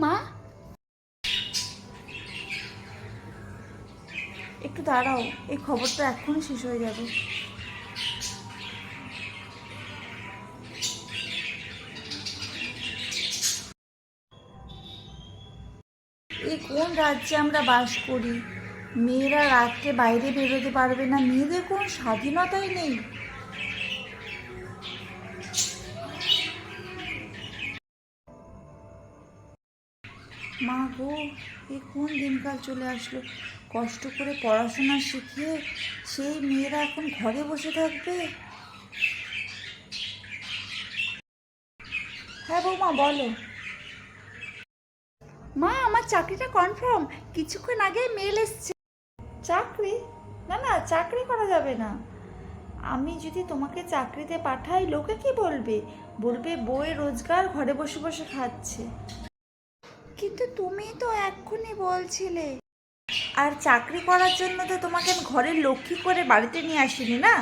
মা? একটু দাঁড়াও, এই খবরটা এক্ষুনি শেষ হয়ে যাবে। এই কোন রাজ্যে আমরা বাস করি? মেয়েরা রাত্রে বাইরে বেরোতে পারবে না, মেয়েদের কোনো স্বাধীনতাই নেই। মা গো, এ কোন দিনকাল চলে আসলো? কষ্ট করে পড়াশোনা শিখিয়ে সেই মেয়েরা এখন ঘরে বসে থাকবে? হ্যাঁ বৌমা, বলো। মা, আমার চাকরিটা কনফার্ম কিছুক্ষণ আগে মেল এসছে। চাকরি? না না, চাকরি করা যাবে না। আমি যদি তোমাকে চাকরিতে পাঠাই, লোকে কি বলবে? বলবে বউয়ের রোজগার, ঘরে বসে বসে খাচ্ছে। কিন্তু তুমি তো এক্ষুনি বলছিলে। আর চাকরি করার জন্য তো তোমাকে ঘরের লক্ষ্মী করে বাড়িতে নিয়ে আসিনি না?